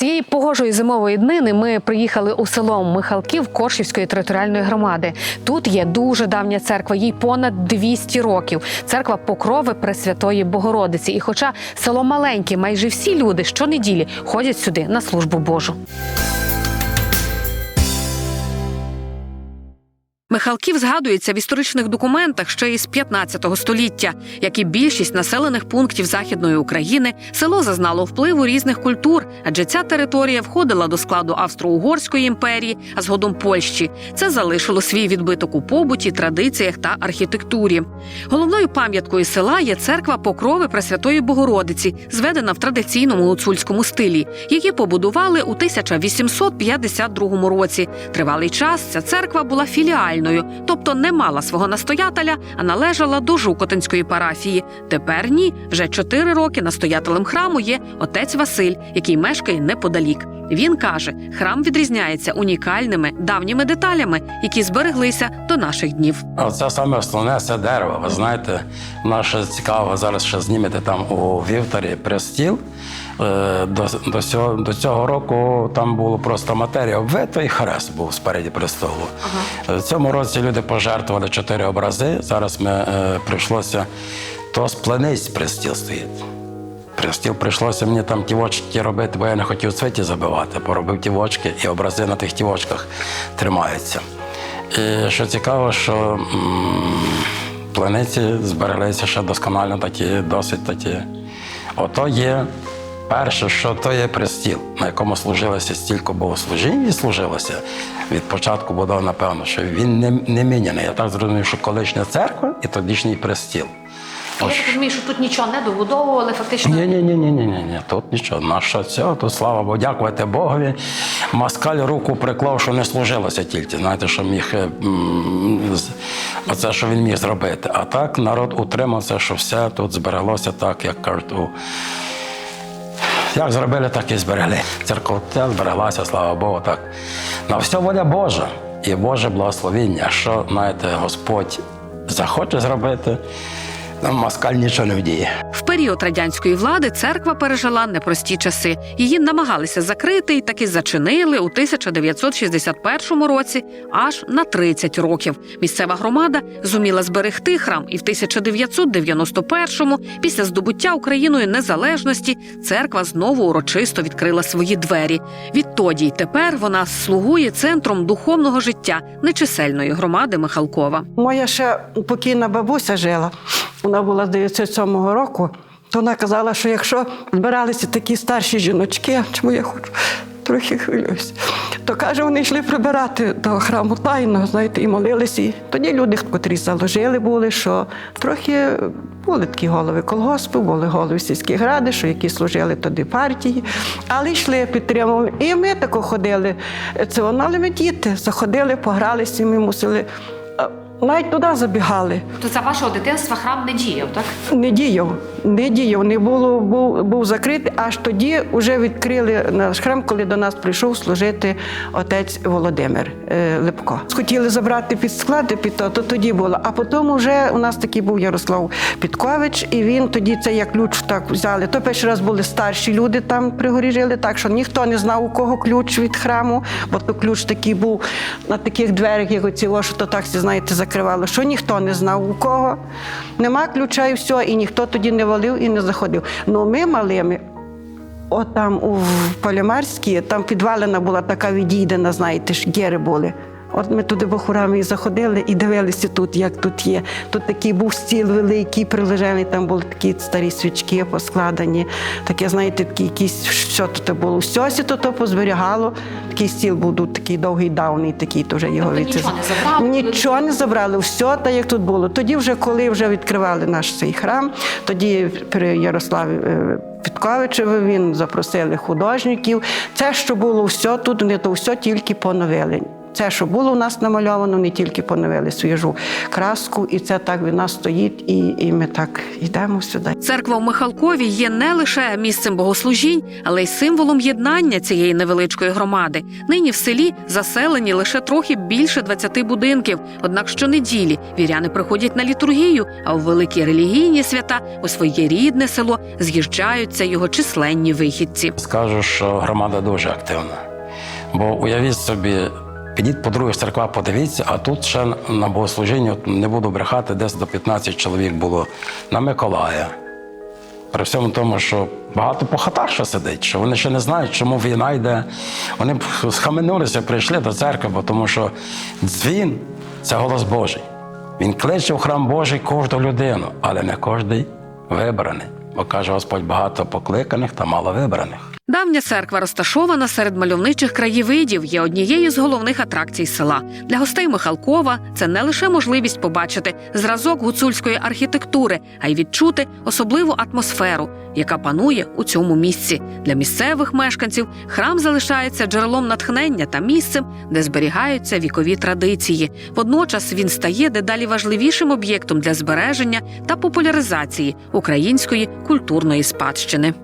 Цієї погожої зимової днини ми приїхали у село Михалків Коршівської територіальної громади. Тут є дуже давня церква, їй понад 200 років. Церква Покрови Пресвятої Богородиці. І хоча село маленьке, майже всі люди щонеділі ходять сюди на службу Божу. Михалків згадується в історичних документах ще із 15 століття. Як і більшість населених пунктів західної України, село зазнало впливу різних культур, адже ця територія входила до складу Австро-Угорської імперії, а згодом Польщі. Це залишило свій відбиток у побуті, традиціях та архітектурі. Головною пам'яткою села є церква Покрови Пресвятої Богородиці, зведена в традиційному гуцульському стилі. Її побудували у 1852 році. Тривалий час ця церква була філіальною, тобто не мала свого настоятеля, а належала до Жукотинської парафії. Тепер ні, вже чотири роки настоятелем храму є отець Василь, який мешкає неподалік. Він каже, храм відрізняється унікальними давніми деталями, які збереглися до наших днів. А це саме основне це дерево. Ви знаєте, наше цікаво зараз ще знімете там у вівторі престіл. Е, До, до, цього, до цього року там було просто матерія обвита і хрест був спереді престолу. В цьому році люди пожертвували чотири образи. Зараз ми е, прийшлося, то з плениць престіл стоїть. Престіл прийшлося мені там тівочки робити, бо я не хотів цвіті забивати. Поробив тівочки, і образи на тих тівочках тримаються. І що цікаво, що плениці збереглися ще досконально такі, досить такі. Ото є перше, що то є престіл, на якому служилося стільки богослужінь і служилося від початку будов, напевно, що він не, не міняний. Я так зрозумів, що колишня церква і тодішній престіл. Я розумію, що тут нічого не добудовували, фактично. Ні, ні, ні, ні, ні, ні. Тут нічого. На що цього? Тут слава Богу, дякувати Богові. Москаль руку приклав, що не служилося тільки. Знаєте, що міг е, оце, що він міг зробити. А так народ утримався, що все тут збереглося так, як кажуть. у як зробили, так і зберегли. Церква збереглася, слава Богу, так. На все воля Божа і Боже благословіння. Що, знаєте, Господь захоче зробити, нам москаль нічого не вдіє. В період радянської влади церква пережила непрості часи. Її намагалися закрити і таки зачинили у 1961 році аж на 30 років. Місцева громада зуміла зберегти храм, і в 1991-му, після здобуття Україною незалежності, церква знову урочисто відкрила свої двері. Відтоді й тепер вона слугує центром духовного життя нечисельної громади Михалкова. Моя ще покійна бабуся жила, вона була з 97-го року, то вона казала, що якщо збиралися такі старші жіночки, чому я хочу трохи хвилююся, то каже, вони йшли прибирати до храму тайно, знаєте, і молилися. І тоді люди, котрі заложили, були, що трохи були такі голови колгоспу, були голови сільських ради, що які служили тоді партії, але йшли, підтримували. І ми тако ходили. Це воно, але ми діти заходили, погралися, і ми мусили. Навіть туди забігали. То за вашого дитинства храм не діяв, так? Не діяв, не діяв, не було, був, був закритий. Аж тоді вже відкрили наш храм, коли до нас прийшов служити отець Володимир е, Липко. Хотіли забрати під склади під то, то тоді було. А потім вже у нас такий був Ярослав Підкович, і він тоді це як ключ так взяли. То перший раз були старші люди там при горі жили, так що ніхто не знав, у кого ключ від храму, бо то ключ такий був на таких дверях, як оці, що то так, знаєте, закривало, що ніхто не знав у кого. Нема ключа і все, і ніхто тоді не валив і не заходив. Ну ми малими. От там у Полімарській, там підвалина була така відійдена, знаєте, ж гери були. От ми туди бахурами і заходили і дивилися тут, як тут є. Тут такий був стіл великий, прилежений, там були такі старі свічки поскладені. Таке, знаєте, такі якісь, що тут було. Все сі то позберігало. Такий стіл був тут такий довгий, давний, такий, то вже його Тобто відці- нічого не забрали? Нічого не забрали, все так, як тут було. Тоді, вже коли вже відкривали наш цей храм, тоді при Ярославі е, Підковичеві він запросили художників. Це, що було все тут, вони то все тільки поновили. Це, що було у нас намальовано, не тільки поновили свіжу краску, і це так від нас стоїть, і, і ми так йдемо сюди. Церква в Михалкові є не лише місцем богослужінь, але й символом єднання цієї невеличкої громади. Нині в селі заселені лише трохи більше 20 будинків. Однак щонеділі віряни приходять на літургію, а у великі релігійні свята у своє рідне село з'їжджаються його численні вихідці. Скажу, що громада дуже активна. Бо уявіть собі, підіть по других церквах, подивіться, а тут ще на богослужінні, не буду брехати, десь до 15 чоловік було на Миколая. При всьому тому, що багато по хатах ще сидить, що вони ще не знають, чому війна йде. Вони схаменулися, прийшли до церкви, бо тому що дзвін це голос Божий. Він кличе в храм Божий кожну людину, але не кожний вибраний. Бо каже Господь багато покликаних та мало вибраних. Давня церква розташована серед мальовничих краєвидів, є однією з головних атракцій села. Для гостей Михалкова це не лише можливість побачити зразок гуцульської архітектури, а й відчути особливу атмосферу, яка панує у цьому місці. Для місцевих мешканців храм залишається джерелом натхнення та місцем, де зберігаються вікові традиції. Водночас він стає дедалі важливішим об'єктом для збереження та популяризації української культурної спадщини.